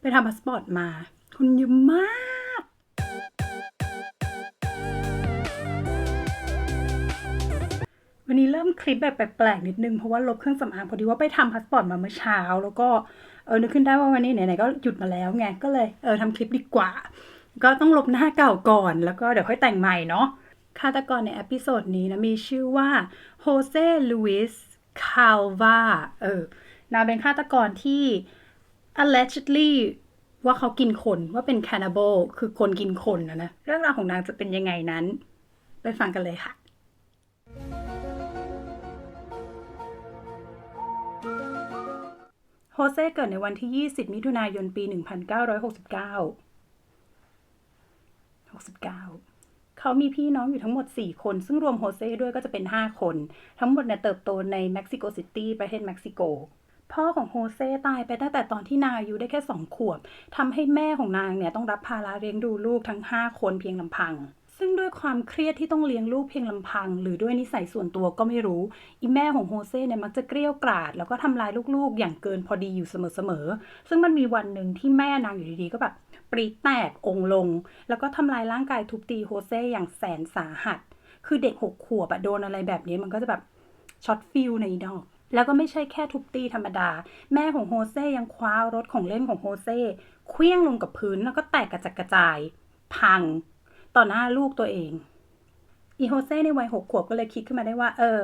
ไปทำพาสปอร์ตมา คนเยอะมาก วันนี้เริ่มคลิปแบบแปลกๆนิดนึง เพราะว่าลบเครื่องสำอางพอดีว่าไปทำพาสปอร์ตมาเมื่อเช้า แล้วก็เออนึกขึ้นได้ว่าวันนี้ไหนๆก็หยุดมาแล้วไง ก็เลยเออทำคลิปดีกว่า ก็ต้องลบหน้าเก่าก่อน แล้วก็เดี๋ยวค่อยแต่งใหม่เนาะฆาตกรในอพิโซดนี้นะมีชื่อว่าโฮเซลูอิสคาลวาเออนางเป็นฆาตกรที่ allegedly ว่าเขากินคนว่าเป็น cannibal คือคนกินคนนะนะ เรื่องราวของนางจะเป็นยังไงนั้น ไปฟังกันเลยค่ะ โฮเซ่เกิดในวันที่ 20 มิถุนายนปี 1969 69 เขามีพี่น้องอยู่ทั้งหมด 4 คน ซึ่งรวมโฮเซ่ด้วยก็จะเป็น 5 คน ทั้งหมดเนี่ยเติบโตในเม็กซิโกซิตี้ประเทศเม็กซิโก พ่อของโฮเซ่ตายไปตั้งแต่ตอนที่นางอายุได้แค่2ขวบทำให้แม่ของนางเนี่ยต้องรับภาระเลี้ยงดูลูกทั้ง 5 คนเพียงลำพังซึ่งด้วยความเครียดที่ต้องเลี้ยงลูกเพียงลำพัง หรือด้วยนิสัยส่วนตัวก็ไม่รู้ อีแม่ของโฮเซ่เนี่ยมักจะเกลี้ยวกราดแล้วก็ทำลายลูกๆ อย่างเกินพอดีอยู่เสมอๆ ซึ่งมันมีวันหนึ่งที่แม่นางอยู่ดีๆ ก็แบบปรีแตกองลง แล้วก็ทำลายร่างกายทุบตีโฮเซ่อย่างแสนสาหัส คือเด็กหกขวบอะโดนอะไรแบบนี้มันก็จะแบบช็อตฟิลในดอก แล้วก็ไม่ใช่แค่ทุบตีธรรมดา แม่ของโฮเซ่ยังคว้ารถของเล่นของโฮเซ่เคลี้ยงลงกับพื้นแล้วก็แตกกระจัดกระจาย พัง ต่อหน้าลูกตัวเอง อีโฮเซ่ในวัยหกขวบก็เลยคิดขึ้นมาได้ว่า เออ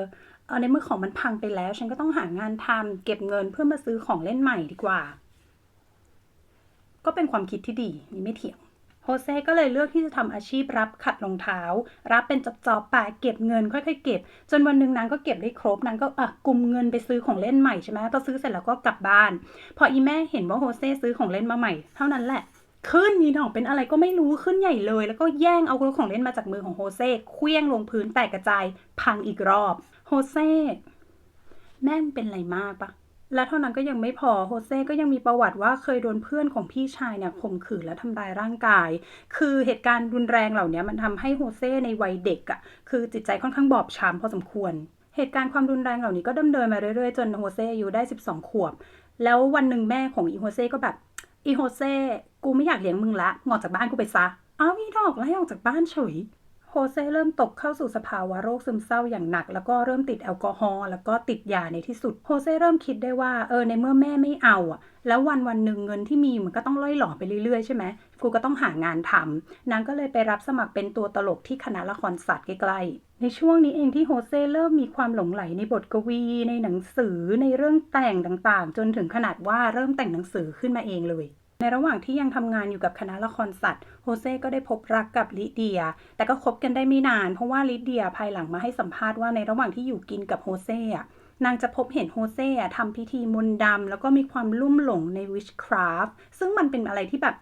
เอาในเมื่อของมันพังไปแล้ว ฉันก็ต้องหางานทำเก็บเงินเพื่อมาซื้อของเล่นใหม่ดีกว่า ก็เป็นความคิดที่ดีนี่ไม่เถียง โฮเซ่ก็เลยเลือกที่จะทำอาชีพรับขัดรองเท้า รับเป็นจอบๆไปเก็บเงินค่อยๆเก็บ จนวันหนึ่งนางก็เก็บได้ครบนางก็อะกุมเงินไปซื้อของเล่นใหม่ใช่ไหมพอซื้อเสร็จแล้วก็กลับบ้าน พออีแม่เห็นว่าโฮเซ่ซื้อของเล่นมาใหม่ เท่านั้นแหละขึ้นมีดอกเป็นอะไรก็ไม่รู้ขึ้นใหญ่เลย แล้วก็แย่งเอารถของเล่นมาจากมือของโฮเซ่เคลี้ยงลงพื้นแตกกระจายพังอีกรอบโฮเซ่แม่งเป็นอะไรมากปะ และเท่านั้นก็ยังไม่พอโฮเซ่ก็ยังมีประวัติว่าเคยโดนเพื่อนของพี่ชายเนี่ยข่มขืนและทำร้ายร่างกาย คือเหตุการณ์รุนแรงเหล่านี้มันทำให้โฮเซ่ในวัยเด็กอะ่ะคือจิตใจค่อนข้างบอบช้ำพอสมควร เหตุการณ์ความรุนแรงเหล่านี้ก็ดำเนินมาเรื่อยๆ จนโฮเซ่อายุได้ 12 ขวบ แล้ววันหนึ่งแม่ของอีโฮเซ่ก็แบบอีโฮเซ่กูไม่อยากเลี้ยงมึงละงอกจากบ้านกูไปซะอ้าวมีดอกไล่ออกจากบ้านเฉย เซ่เริ่มตกเข้าสู่สภาวะโรคซึมเศร้าอย่างหนัก แล้วก็เริ่มติดแอลกอฮอล์แล้วก็ติดยาในที่สุดโฮเซ่เริ่มคิดได้ว่าเออในเมื่อแม่ไม่เอาอะแล้ววันวันหนึ่งเงินที่มีมันก็ต้องล่อยหล่อไปเรื่อยๆใช่ไหมกูก็ต้องหางานทำนางก็เลยไปรับสมัครเป็นตัวตลกที่คณะละครสัตว์ใกล้ๆ ในช่วงนี้เองที่โฮเซ่เริ่มมีความหลงไหลในบทกวี ในหนังสือในเรื่องแต่งต่างๆ จนถึงขนาดว่าเริ่มแต่งหนังสือขึ้นมาเองเลย ระหว่างที่ยังทำงานอยู่กับคณะละครสัตว์โฮเซ่ก็ได้พบรักกับลิเดีย แต่ก็คบกันได้ไม่นาน เพราะว่าลิเดียภายหลังมาให้สัมภาษณ์ว่าในระหว่างที่อยู่กินกับโฮเซ่นางจะพบเห็นโฮเซ่ทำพิธีมนต์ดำแล้วก็มีความลุ่มหลงใน witchcraft ซึ่งมันเป็นอะไรที่แบบ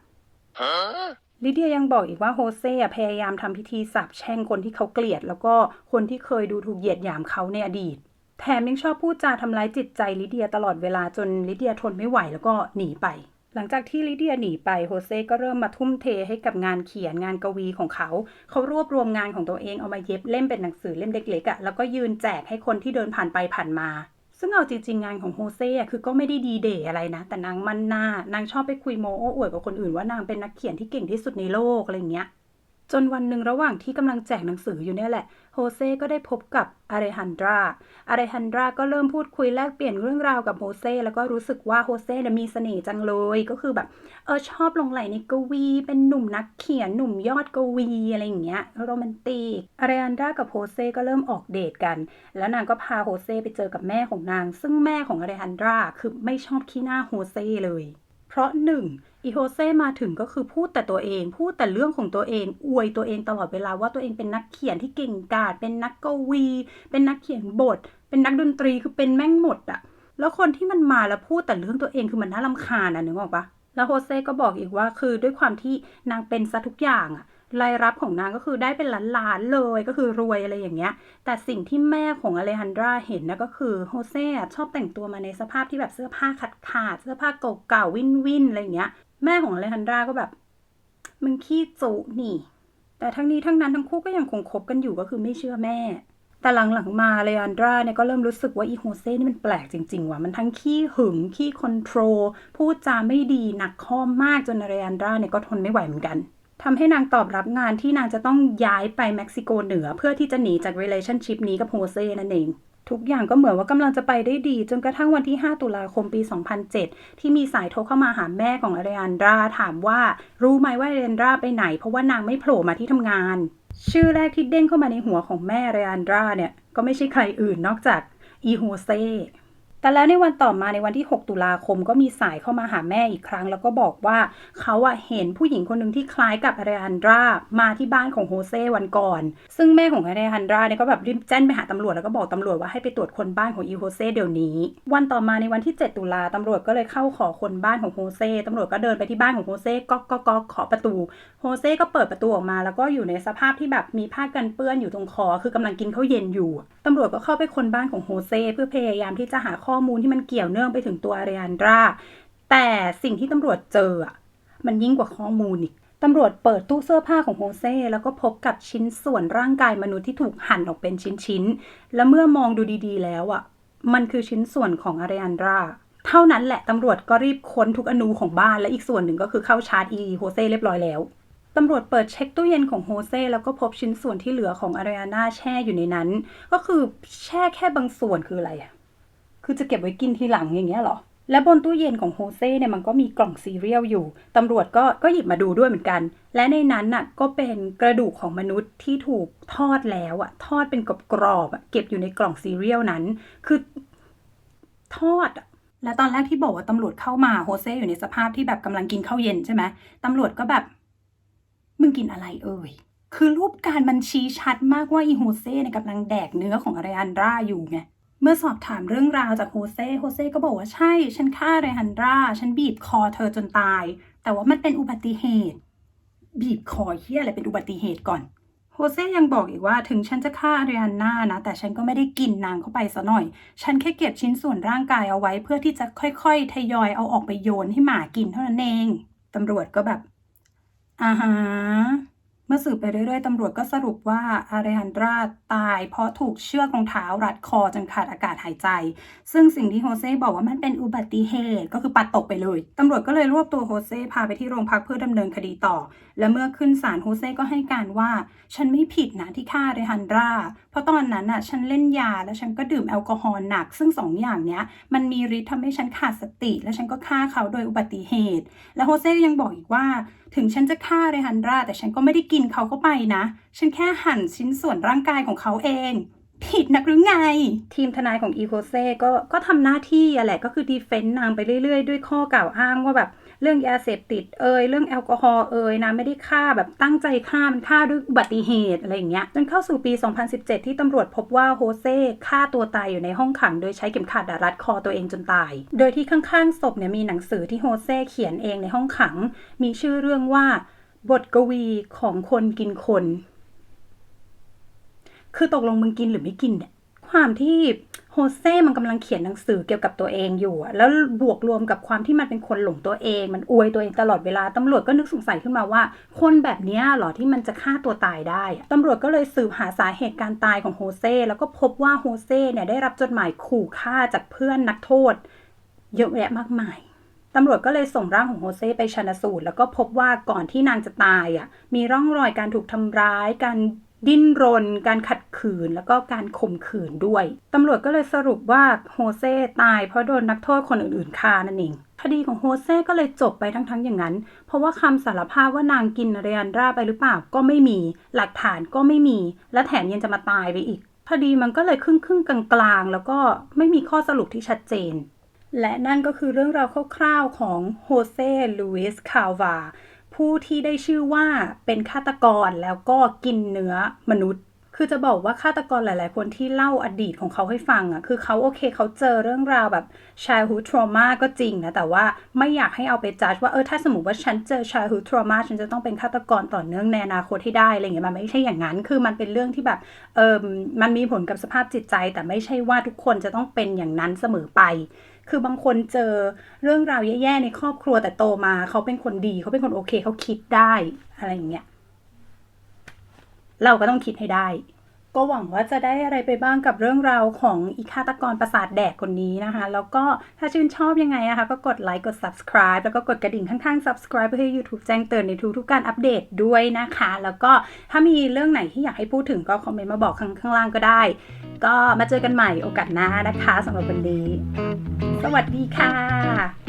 ลิเดียยังบอกอีกว่าโฮเซ่พยายามทำพิธีสาปแช่งคนที่เขาเกลียด แล้วก็คนที่เคยดูถูกเหยียดหยามเขาในอดีต แถมยังชอบพูดจาทำร้ายจิตใจลิเดียตลอดเวลาจนลิเดียทนไม่ไหวแล้วก็หนีไป หลังจากที่ลิเดียหนีไปโฮเซ่ก็เริ่มมาทุ่มเทให้กับงานเขียนงานกวีของเขา เขารวบรวมงานของตัวเองเอามาเย็บเล่มเป็นหนังสือเล่มเล็กๆอะ่ะแล้วก็ยืนแจกให้คนที่เดินผ่านไปผ่านมาซึ่งเอาจริงๆงานของโฮเซ่คือก็ไม่ได้ดีเดย์อะไรนะ แต่นางมันหน้านางชอบไปคุยโมโอ้อวดกับคนอื่นว่านางเป็นนักเขียนที่เก่งที่สุดในโลกอะไรเงี้ย จนวันหนึ่งระหว่างที่กำลังแจกหนังสืออยู่เนี่ยแหละ โฮเซ่ก็ได้พบกับอาเรฮันดราอาเรฮันดราก็เริ่มพูดคุยแลกเปลี่ยนเรื่องราวกับโฮเซ่แล้วก็รู้สึกว่าโฮเซ่เนี่ยมีเสน่ห์จังเลย ก็คือแบบเออชอบลงไหลในกวี เป็นหนุ่มนักเขียนหนุ่มยอดกวีอะไรอย่างเงี้ยโรแมนติกอาเรฮันดรากับโฮเซ่ก็เริ่มออกเดทกัน แล้วนางก็พาโฮเซ่ไปเจอกับแม่ของนาง ซึ่งแม่ของอาเรฮันดราคือไม่ชอบขี้หน้าโฮเซ่เลย เพราะหนึ่ง อีโฮเซมาถึงก็คือพูดแต่ตัวเอง พูดแต่เรื่องของตัวเอง อวยตัวเองตลอดเวลาว่าตัวเองเป็นนักเขียนที่เก่งกาจเป็นนักกวี เป็นนักเขียนบท เป็นนักดนตรีคือเป็นแม่งหมดอะแล้วคนที่มันมาแล้วพูดแต่เรื่องตัวเองคือมันน่ารำคาญอะนึกออกปะแล้วโฮเซก็บอกอีกว่าคือด้วยความที่นางเป็นซะทุกอย่างอะรายรับของนางก็คือได้เป็นล้านๆเลยก็คือรวยอะไรอย่างเงี้ย แต่สิ่งที่แม่ของอเลฮันดราเห็นนะก็คือโฮเซ่ชอบแต่งตัวมาในสภาพที่แบบเสื้อผ้าขาดขาดๆเสื้อผ้าเก่าๆวินวินๆอะไรเงี้ย แม่ของอเลฮันดราก็แบบ มึงขี้จุนี่ แต่ทั้งนี้ทั้งนั้นทั้งคู่ก็ยังคงคบกันอยู่ก็คือไม่เชื่อแม่ แต่หลังๆมาเลอันดราเนี่ยก็เริ่มรู้สึกว่าอีโฮเซ่นี่มันแปลกจริงๆว่ะมันทั้งขี้หึงขี้คอนโทรลพูดจาไม่ดีหนักข้อมากจนเลอันดราเนี่ยก็ทนไม่ไหวเหมือนกันทำให้นางตอบรับงานที่นางจะต้องย้ายไปเม็กซิโกเหนือ เพื่อที่จะหนีจาก relationship นี้กับโฮเซ่นั่นเอง ทุกอย่างก็เหมือนว่ากำลังจะไปได้ดี จนกระทั่งวันที่ 5 ตุลาคมปี 2007 ที่มีสายโทรเข้ามาหาแม่ของอเรอันดราถามว่ารู้ไหมว่าอเรอันดราไปไหน เพราะว่านางไม่โผล่มาที่ทำงาน ชื่อแรกที่เด้งเข้ามาในหัวของแม่อเรอันดราเนี่ย ก็ไม่ใช่ใครอื่นนอกจากอีโฮเซ แต่แล้วในวันต่อมาในวันที่ 6 ตุลาคมก็มีสายเข้ามาหาแม่อีกครั้ง แล้วก็บอกว่าเขาอะเห็นผู้หญิงคนหนึ่งที่คล้ายกับอเรอันดรามาที่บ้านของโฮเซวันก่อน ซึ่งแม่ของอเรอันดราเนี่ยก็แบบรีบแจ้งไปหาตำรวจแล้วก็บอกตำรวจว่าให้ไปตรวจคนบ้านของอีโฮเซเดี๋ยวนี้ วันต่อมาในวันที่ 7 ตุลาตำรวจก็เลยเข้าขอคนบ้านของโฮเซตำรวจก็เดินไปที่บ้านของโฮเซก็ก็ก็ขอประตูโฮเซก็เปิดประตูออกมา แล้วก็อยู่ในสภาพที่แบบมีผ้ากันเปื้อนอยู่ตรงคอ คือกำลังกินข้าวเย็นอยู่ตำรวจก็เข้าไปคนบ้านของโฮเซเพื่อพยายามที่จะหาข้อข้อมูลที่มันเกี่ยวเนื่องไปถึงตัวอาริอันดรา แต่สิ่งที่ตำรวจเจออะมันยิ่งกว่าข้อมูลอีกตำรวจเปิดตู้เสื้อผ้าของโฮเซ่แล้วก็พบกับชิ้นส่วนร่างกายมนุษย์ที่ถูกหั่นออกเป็นชิ้นๆ และเมื่อมองดูดีๆ แล้วอะ มันคือชิ้นส่วนของอาริอันดรา เท่านั้นแหละตำรวจก็รีบค้นทุกอนูของบ้านและอีกส่วนหนึ่งก็คือเข้าชาร์จอีโฮเซ่เรียบร้อยแล้วตำรวจเปิดเช็คตู้เย็นของโฮเซ่แล้วก็พบชิ้นส่วนที่เหลือของอาริอาน่าแช่อยู่ในนั้น ก็คือแช่แค่บางส่วนคืออะไรอะ คือจะเก็บไว้กินทีหลังอย่างเงี้ยหรอ และบนตู้เย็นของโฮเซ่เนี่ยมันก็มีกล่องซีเรียลอยู่ ตำรวจก็ก็หยิบมาดูด้วยเหมือนกัน และในนั้นน่ะก็เป็นกระดูกของมนุษย์ที่ถูกทอดแล้วอะทอดเป็นกรอบๆอะเก็บอยู่ในกล่องซีเรียลนั้น คือทอดและตอนแรกที่บอกว่าตำรวจเข้ามาโฮเซ่อยู่ในสภาพที่แบบกำลังกินข้าวเย็นใช่ไหมตำรวจก็แบบ มึงกินอะไรเอ่ยคือรูปการมันชี้ชัดมากว่าอีโฮเซ่เนี่ยกำลังแดกเนื้อของอาริอันดราอยู่ไง เมื่อสอบถามเรื่องราวจากโฮเซ่โฮเซ่ก็บอกว่าใช่ ฉันฆ่าอาริอันดรา ฉันบีบคอเธอจนตาย แต่ว่ามันเป็นอุบัติเหตุ บีบคอเฮียอะไรเป็นอุบัติเหตุก่อนโฮเซ่ยังบอกอีกว่าถึงฉันจะฆ่าอาริอันนานะ แต่ฉันก็ไม่ได้กินนางเข้าไปซะหน่อย ฉันแค่เก็บชิ้นส่วนร่างกายเอาไว้ เพื่อที่จะค่อย ๆ ทยอยเอาออกไปโยนให้หมากินเท่านั้นเอง ตำรวจก็แบบอ่าฮะ เมื่อสืบไปเรื่อยๆ ตำรวจก็สรุปว่าอาริฮันดราตายเพราะถูกเชือกรองเท้ารัดคอจนขาดอากาศหายใจ ซึ่งสิ่งที่โฮเซ่บอกว่ามันเป็นอุบัติเหตุก็คือปัดตกไปเลย ตำรวจก็เลยรวบตัวโฮเซ่พาไปที่โรงพักเพื่อดำเนินคดีต่อ และเมื่อขึ้นศาลโฮเซ่ก็ให้การว่า ฉันไม่ผิดนะที่ฆ่าอาริฮันดรา เพราะตอนนั้นน่ะฉันเล่นยาและฉันก็ดื่มแอลกอฮอล์หนัก ซึ่งสองอย่างเนี้ยมันมีฤทธิ์ทำให้ฉันขาดสติ และฉันก็ฆ่าเขาโดยอุบัติเหตุ และโฮเซ่ยังบอกอีกว่า ถึงฉันจะฆ่าเรฮันดราแต่ฉันก็ไม่ได้กินเขาเข้าไปนะ ฉันแค่หั่นชิ้นส่วนร่างกายของเขาเอง ผิดนักหรือไง ทีมทนายของอีโคเซ่ก็ก็ทำหน้าที่อะแหละก็คือดีเฟนต์นางไปเรื่อยๆ ด้วยข้อกล่าวอ้างว่าแบบเรื่องยาเสพติดเอ่ยเรื่องแอลกอฮอล์เอ่ยนะไม่ได้ฆ่าแบบตั้งใจฆ่ามันฆ่าด้วยอุบัติเหตุอะไรอย่างเงี้ยจนเข้าสู่ปี 2017 ที่ตำรวจพบว่าโฮเซ่ฆ่าตัวตายอยู่ในห้องขัง โดยใช้เข็มขัดรัดคอตัวเองจนตาย โดยที่ข้างๆศพเนี่ยมีหนังสือที่โฮเซ่เขียนเองในห้องขัง มีชื่อเรื่องว่า บทกวีของคนกินคน คือตกลงมึงกินหรือไม่กินเนี่ย ความที่โฮเซ่มันกำลังเขียนหนังสือเกี่ยวกับตัวเองอยู่อะแล้วบวกรวมกับความที่มันเป็นคนหลงตัวเอง มันอวยตัวเองตลอดเวลา ตำรวจก็นึกสงสัยขึ้นมาว่า คนแบบนี้หรอที่มันจะฆ่าตัวตายได้ ตำรวจก็เลยสืบหาสาเหตุการตายของโฮเซ่ แล้วก็พบว่าโฮเซ่เนี่ยได้รับจดหมายขู่ฆ่าจากเพื่อนนักโทษ เยอะแยะมากมาย ตำรวจก็เลยส่งร่างของโฮเซ่ไปชันสูตร แล้วก็พบว่าก่อนที่นางจะตายอะมีร่องรอยการถูกทำร้าย การดิ้นรน การขัดขืน แล้วก็การข่มขืนด้วย ตำรวจก็เลยสรุปว่าโฮเซ่ตายเพราะโดนนักโทษคนอื่นๆฆ่านั่นเอง คดีของโฮเซ่ก็เลยจบไปทั้งๆอย่างนั้น เพราะว่าคำสารภาพว่านางกินเรียนราไปหรือเปล่าก็ไม่มี หลักฐานก็ไม่มี และแถมยังจะมาตายไปอีก คดีมันก็เลยครึ่งๆกลางๆ แล้วก็ไม่มีข้อสรุปที่ชัดเจน และนั่นก็คือเรื่องราวคร่าวๆของโฮเซ่ลูอิส คาลวา ผู้ที่ได้ชื่อว่าเป็นฆาตกรแล้วก็กินเนื้อมนุษย์ คือจะบอกว่าฆาตกรหลาย ๆ คนที่เล่าอดีตของเขาให้ฟังอะ คือเขาโอเคเขาเจอเรื่องราวแบบ childhood trauma ก็จริงนะ แต่ว่าไม่อยากให้เอาไปจัดว่าเออถ้าสมมติว่าฉันเจอ childhood trauma ฉันจะต้องเป็นฆาตกรต่อเนื่องในอนาคตให้ได้อะไรเงี้ยมันไม่ใช่อย่างนั้น คือมันเป็นเรื่องที่แบบเออมันมีผลกับสภาพจิตใจ แต่ไม่ใช่ว่าทุกคนจะต้องเป็นอย่างนั้นเสมอไปคือบางคนเจอเรื่องราวแย่ๆในครอบครัวแต่โตมา เขาเป็นคนดี เขาเป็นคนโอเคเขาคิดได้อะไรอย่างเงี้ย เราก็ต้องคิดให้ได้ ก็หวังว่าจะได้อะไรไปบ้างกับเรื่องราวของอีฆาตกรประสาทแดกคนนี้นะคะ แล้วก็ถ้าชื่นชอบยังไงนะคะ ก็กดไลค์กด subscribe แล้วก็กดกระดิ่งข้างๆ subscribe เพื่อให้ YouTube แจ้งเตือนในทุกๆการอัปเดตด้วยนะคะ แล้วก็ถ้ามีเรื่องไหนที่อยากให้พูดถึงก็คอมเมนต์มาบอกข้างข้างล่างก็ได้ ก็มาเจอกันใหม่โอกาสหน้านะคะสำหรับวันนี้ สวัสดีค่ะ